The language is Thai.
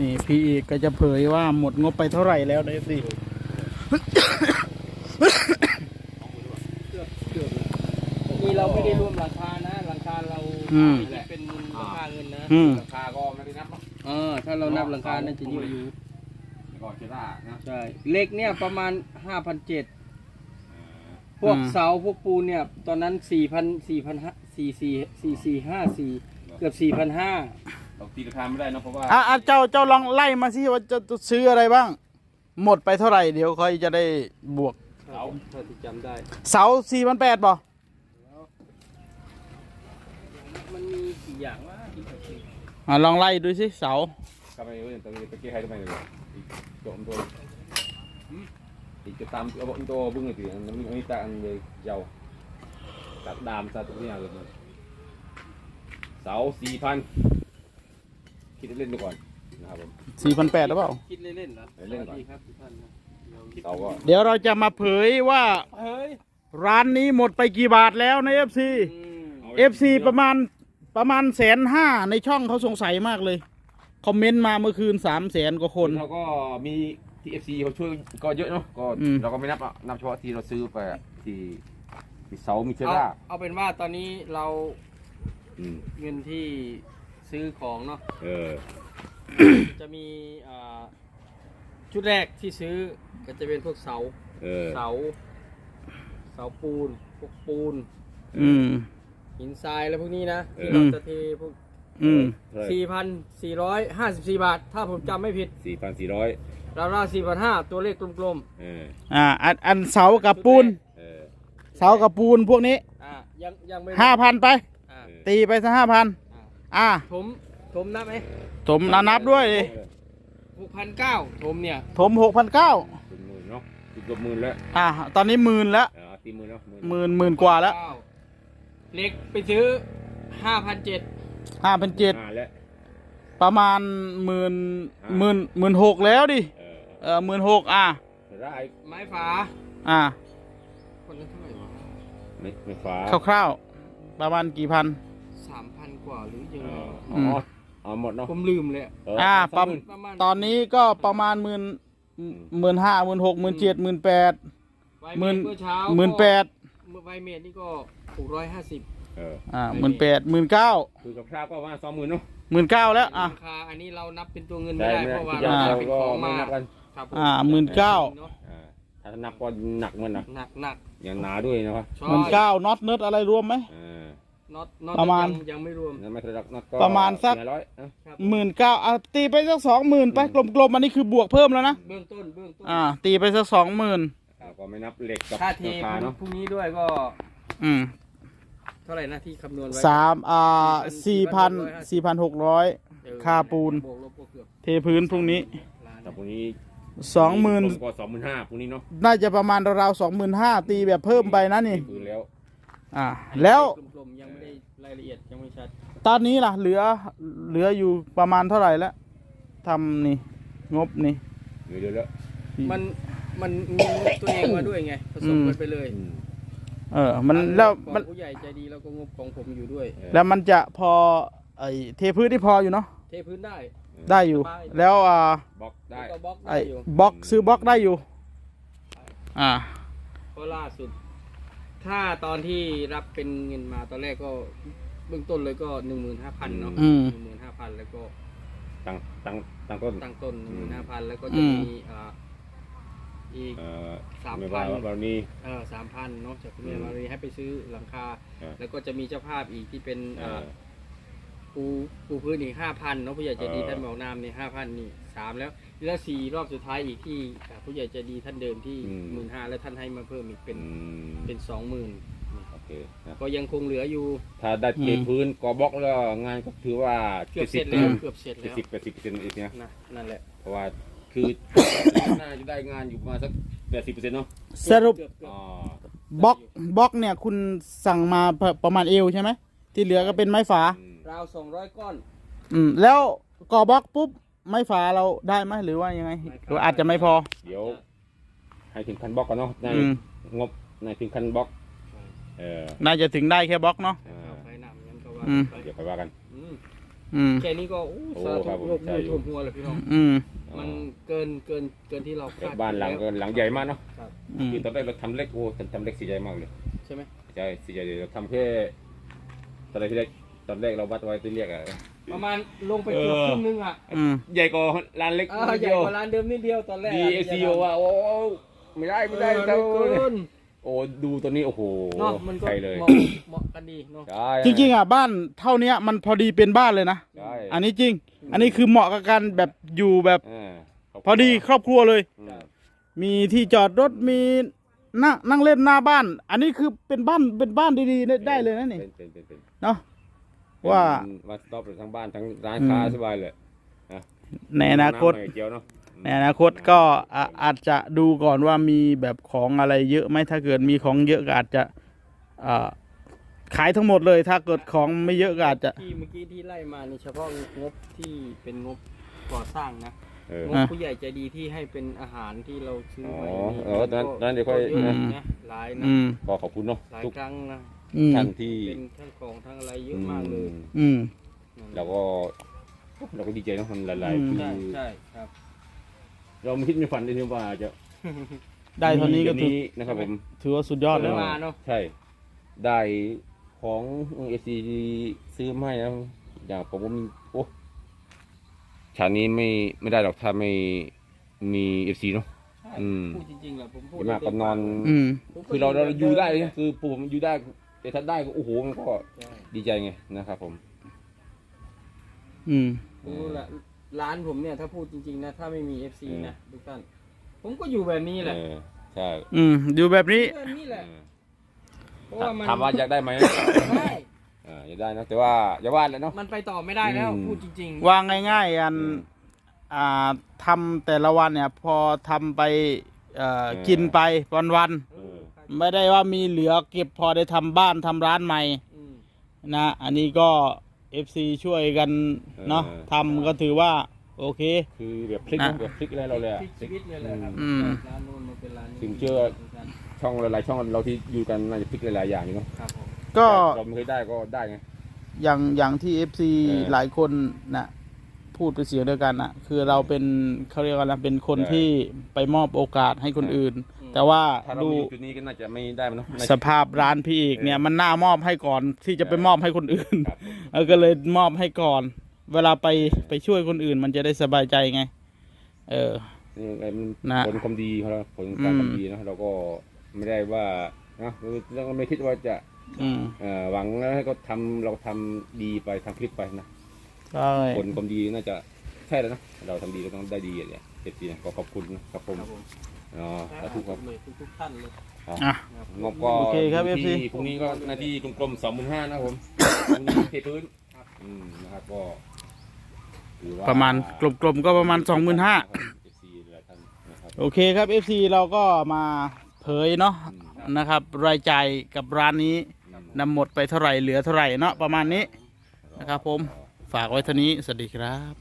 นี่พี่เอกก็จะเผยว่าหมดงบไปเท่าไหร่แล้วนะสินี่เราไม่ได้รวมหลังคานะหลังคาเราอืม เป็นราคาเงินนะอืม ราคาก็ไม่ได้นับเนาะเออถ้าเรานับหลังคาน่าจะเยอะอยู่แล้วก็เชด้านะใช่เหล็กเนี่ยประมาณห้าพันเจ็ดพวกอืม เสาพวกปูนเนี่ย ตอนนั้นสี่พันสี่พันห้าสี่สี่สี่สี่ห้าสี่เกือบสี่พันห้า เราตีราคาไม่ได้เนอะเพราะว่าอะอะเจ้าเจ้าลองไล่มาสิว่าจะจะซื้ออะไรบ้าง หมดไปเท่าไหร่เดี๋ยวค่อยจะได้บวกเสาถ้าที่จำได้ เสาสี่พันแปดบ่มันมีกี่อย่างวะที่ผมซื้ออะลองไล่ดูสิเสาทำไมเว้ยตอนนี้ตะกี้ใครทำไมเลยอีกโจมตัวอีกจะตามเอาอินโตบึ้งเลยทีมันมีมีตาอันเลยยาวตัดดามตัดตัวนี้เลยเสาสี่พัน คิดเล่นๆดูก่อนนะครับผมสี่พันแปดหรือเปล่า คิดเล่นๆเหรอเล่นๆก่อนสวัสดีครับทุกท่านนะเราคิดเสาก็เดี๋ยวเราจะมาเผยว่าเฮ้ยร้านนี้หมดไปกี่บาทแล้วใน FC อืม FC ประมาณประมาณแสนห้าในช่องเขาสงสัยมากเลย คอมเมนต์มาเมื่อคืนสามแสนกว่าคน เราก็มีที่เอฟซีเขาช่วยก็เยอะเนาะก็อืม เราก็ไม่นับอะนับเฉพาะที่เราซื้อไปอะที่ที่เสามีเชเอาล่าเอาเป็นว่าตอนนี้เราอืมเงินที่ ซื้อของเนาะเออ จะมีอ่าชุดแรกที่ซื้อก็จะเป็นพวกเสาเออ เสา เสาปูนพวกปูน อืม หินทรายอะไรพวกนี้นะเออที่เราจะเทพวกอืมสี่พันสี่ร้อยห้าสิบสี่บาท ถ้าผมจำไม่ผิดสี่พันสี่ร้อยเราวๆสี่พันห้าตัวเลขกลมเออ อ่า อัน อันเสากับปูน เออ เสากับปูนพวกนี้ ๆอ่ายังยังไม่ห้าพันไป อ่าตีไปซะห้าพัน อ่าอ่าถมถมนับไหมถมนานับด้วยดิหกพันเก้าถมเนี่ยถมหกพันเก้าเป็นหมื่นเนาะติดกับหมื่นแล้วอ่าตอนนี้หมื่นแล้วเออเอาตีหมื่นเนาะหมื่นหมื่นกว่าแล้วเหล็กไปซื้อห้าพันเจ็ดห้าพันเจ็ดอ่าแล้วประมาณหมื่นหมื่นหมื่นหกแล้วดิเออเออหมื่นหกอ่าเชล่าไม้ฝาอ่าคนละเท่าไหร่วะไม่ไม่ฟ้าคร่าวๆประมาณกี่พัน สามพันกว่าหรือยังเอไงออืมอ๋อเอาหมดเนาะผมลืมเลยอะเอออ่าสประมหมื่น ประมาณตอนนี้ก็ประมาณหมื่นหมื่นห้าหมื่นหกหมื่นเจ็ดหมื่นแปดไวหมื่นเมื่อเช้าหมื่นแปดเมื่อไวเมดนี่ก็หกร้อยห้าสิบเอออ่าหมื่นแปดหมื่นเก้าคือกับคร่าวก็ประมาณสองหมื่นเนาะหมื่นเก้าแล้วอะ ราคาอันนี้เรานับเป็นตัวเงินไม่ได้ได้ไม่เพได้ราะว่าที่เราเราจะเป็นก็ของไม่มานับกันครับผมอ่าหมื่นเก้าเนอะอ่าถ้านับก็หนักเหมือนนะหนักหนักอย่างหนาด้วยนะครับใช่หมื่นเก้าน็อตเนิร์ดอะไรรวมไหม เออ น็อตน็อตประมาณ ยังยังไม่รวมแล้วไม่ทะลักนัดก็ประมาณสักสี่ร้อยเอ้าครับหมื่นเก้าอะตีไปสักสองหมื่นไปกลมๆอันนี้คือบวกเพิ่มแล้วนะเบื้องต้นเบื้องต้นอ่า ตีไปสักสองหมื่นอ่าก็ไม่นับเหล็กกับค่าเทราคาเนาะพรุ่งนี้ด้วยก็อืมเท่าไหร่นะที่คำนวณไว้ สามอ่าสี่พันสี่พันหกร้อย เออค่าปูน บวกลบก็เกือบเทพื้นพรุ่งนี้ล้านแต่พรุ่งนี้สองหมื่นรวก็สองหมื่นห้าพรุ่งนี้เนาะน่าจะประมาณราวๆสองหมื่นห้าตีแบบเพิ่มไปนะนี่ ปืนแล้ว อ่าแล้วกลมๆยังไม่ได้รายละเอียดยังไม่ชัดตอนนี้ล่ะ เหลือเหลืออยู่ประมาณเท่าไหร่แล้วทำนี่งบนี่เหลือเยอะแล้วมันมันมีงบตัวเองมาด้วยไงผสมกันไปเลยอืมเออ มันแล้วของมันผู้ใหญ่ใจดีแล้วก็งบของผมอยู่ด้วย เออ แล้วมันจะพอไอ้เทพื้นที่พออยู่เนาะเทพื้นได้ ได้อยู่สบายแล้วอ่าบล็อกได้แล้วก็บล็อกได้ไอ้อยู่บล็อกซื้อบล็อกได้อยู่ อ่าเพราะล่าสุด ถ้าตอนที่รับเป็นเงินมาตอนแรกก็เบื้องต้นเลยก็หนึ่งหมื่นห้าพันเนาะอืม หนึ่งหมื่นห้าพันแล้วก็ตั้งตั้งตั้งต้นตั้งต้นหนึ่งหมื่นห้าพันแล้วก็อืจะมมีอ่าอีก เอ่อสามไม่พัว่านวันนี้เออสามพันเนาะจากคุณแม่อืมมารีให้ไปซื้อหลังคาเออแล้วก็จะมีเจ้าภาพอีกที่เป็นเออ่าอ ปูปูพื้นอีกห้าพันเนาะผู้ใหญ่ใจดีเออ ท่านบอกน้ำนี่ห้าพันนี่สามแล้วแล้วสี่รอบสุดท้ายอีกที่อ่าผู้ใหญ่ใจดีท่านเดิมที่หมื่นห้าแล้วท่านให้มาเพิ่มอีกเป็นอืมเป็นสองหมื่นโอเคนะก็ยังคงเหลืออยู่ถ้าได้เทอืม พื้นกอบล็อกแล้วงานก็ถือว่าเกือบเสร็จแล้ว70%เกือบเสร็จเจ็ดแล้วสิบแปดสิบเปอร์เซ็นต์อีกนะนะนั่นแหละเพราะว่าคือ น่าจะได้งานอยู่ประมาณสักแปดสิบเปอร์เซ็นต์เนาะสรุปเกือบเกือบอ๋อ บล็อกบล็อกเนี่ยคุณสั่งมาประประมาณเอวใช่ไหมที่เหลือก็เป็นไม้ฝา อืม ราวสองร้อยก้อน อืม แล้วก่อบล็อกปุ๊บ ไม้ฝาเราได้ไหมหรือว่ายังไงหรืออาจจะไม่พอ เดี๋ยว ให้ถึงคันบล็อกก่อนเนาะในอืม งบในถึงคันบล็อกเออน่าจะถึงได้แค่บล็อกเนาะ อ่าเอาไปนำงั้นก็ว่าอืม ไปเดี๋ยวไปว่ากัน อืมอืม แค่นี้ก็โอ้สาธุยกมือท่วมหัวเลยพี่น้อง อืม มันเกินเกินเกินที่เราแต่คาดบ้านหลังก็หลังใหญ่มากเนาะครับอืม คือตอนแรกเราทำเล็กโอ้ทำทำเล็กสีใหญ่มากเลย ใช่ไหม ใช่สีใหญ่เลยเราทำแค่ตอนแรกที่แรก ตอนแรกเราวัดไว้ตัวเรียกอะประมาณลงไปเกือบครึ่งนึงอะอืมใหญ่กว่าร้านเล็กอ่าใหญ่กว่าร้านเดิมนิดเดียวตอนแรกดีเอซีบอกว่าโอ้ไม่ได้ไม่ได้เออเราเกินโอ้ดูตัวนี้โอ้โหเนาะมันก็ใช่เลยเหมาะเหมาะกันดีเนาะ ใช่จริงๆอะบ้านเท่าเนี้ยมันพอดีเป็นบ้านเลยนะ ใช่อันนี้จริง อันนี้คือเหมาะกับการแบบอยู่แบบเออพอดีครอบครัวเลย อืมมีที่จอดรถมีนั่งนั่งเล่นหน้าบ้าน อันนี้คือเป็นบ้านเป็นบ้านดีๆได้ได้เลยนะนี่เป็นเป็นเป็นเป็น เนาะ ว่ามาสต็อปเลยทั้งบ้านทั้งร้านอืมค้าสบายเลยในอนาคตำหอยเจียวเนาะในอนาคตก็อะอาจจะดูก่อนว่ามีแบบของอะไรเยอะไหมถ้าเกิดมีของเยอะก็อาจจะอ่าขายทั้งหมดเลย ถ้าเกิดของไม่เยอะก็อาจจะที่เมื่อกี้ที่ไล่มานี่เฉพาะงบที่เป็นงบก่อสร้างนะเอองบอะผู้ใหญ่ใจดีที่ให้เป็นอาหารที่เราซื้ออ๋อไว้นี่เออตอนนั้นตอนนั้นเดี๋ยวค่อยก็เะอืมนะหลายนะอืมก็ขอบคุณเนาะหลายทุกครั้งนะ อืมท่านที่เป็นทั้งของทั้งอะไรเยอะมากเลยอืมอืม เราก็เราก็ดีใจเนาะมันหลายอืๆมที่ใช่ใช่ครับ เราไม่คิดไม่ฝันเลยที่ว่าจะได้เท่านี้ก็มีถือแบบนะครับผมถือว่าสุดยอดเอแล้อวมาเนอะ ใช่ ได้ของเอซีซื้อมาให้นะอย่างผมก็มีโอ้ชาตินี้ไม่ไม่ได้หรอกถ้าไม่มีเอฟซีเนาะ ใช่อืม พูดจริงๆแหละผมพูดเห็นมากก็นอน อืมผมคือเราเราอยู่ได้นะคือปู่ผมอยู่ได้ แต่ถ้าได้ก็โอ้โหมันก็ใช่ดีใจไงนะครับผม อืม รู้ละร้านผมเนี่ยถ้าพูดจริงๆนะถ้าไม่มี FC นะทุกท่านผมก็อยู่แบบนี้แหละเออใช่อืม อยู่แบบนี้ แบบนี้แหละเออเพราะว่ามันถามว่าอยากได้ไหม ได้เอออยากได้นะแต่ว่าอย่าว่าเลยเนาะ มันไปต่อไม่ได้แล้วอืม พูดจริงวางง่ายๆอัน อืม อ่าทำแต่ละวันเนี่ย พอทำไปเอ่อเออ กินไปวันๆเออๆ ไม่ได้ว่ามีเหลือเก็บพอได้ทำบ้านทำร้านใหม่อืม นะ อันนี้ก็ FC ช่วยกันเนาะทำก็ถือว่า โอเค คือแบบพลิกนะนะแบบพลิกอะไรเราเลยอะพลิกชีวิตเลยแหละครับอืม ร้านนู้นมาเป็นร้านนี้ถึงเชื่อ ช่องหลายๆช่องเราที่อยู่กันน่าจะพลิกหลายๆอย่างอยู่เนาะครับผมก็แต่เราไม่เคยได้ก็ได้ไง อย่างอย่างที่ FC เออหลายคนนะพูดเป็นเสียงเดียวกันนะคือเราเป็นเขาเรียกว่าอะไรเป็นคนใช่ที่ไปมอบโอกาสให้คนใช่อื่น แต่ว่าถ้าเราดู ไม่อยู่จุดนี้ก็น่าจะไม่ได้มันเนาะน่าจะสภาพร้านพี่เอกเนี่ยมันน่ามอบให้ก่อนที่จะไปมอบให้คนอื่นครับผมเออก็เลยมอบให้ก่อน เวลาไปไปช่วยคนอื่น มันจะได้สบายใจไง เออ นี่ไอ้มันนะผลความดีของเราผลการอืมทำดีเนาะเราก็ไม่ได้ว่านะเราก็ไม่คิดว่าจะอืมเอ่อหวังแล้วให้เขาทำเราทำดีไปทำคลิปไปนะใช่ผลความดีน่าจะใช่แล้วนะเราทำดีก็ต้องได้ดีอะเนี่ยเจ็บดีนะก็ขอบคุณนะครับผมครับผม อ๋อสาธุครับเลยทุกๆท่านเลยอะครับงบก็โอเคครับอยู่ FC ที่พรุ่งนี้ก็หน้าที่กลมๆสองหมื่นห้านะครับผมพรุ่งนี้เทพื้นอืมนะครับก็ถือว่ประมาณกลมๆก็ประมาณสองหมื่นห้าครับ FC หลายท่านนะครับโอเคครับ FC เราก็มาเผยเนาะอืมนะครับ รายจ่ายกับร้านนี้นำหมดไปเท่าไหร่เหลือเท่าไหร่เนาะประมาณนี้นะครับผมฝากไว้เท่านี้สวัสดีครับ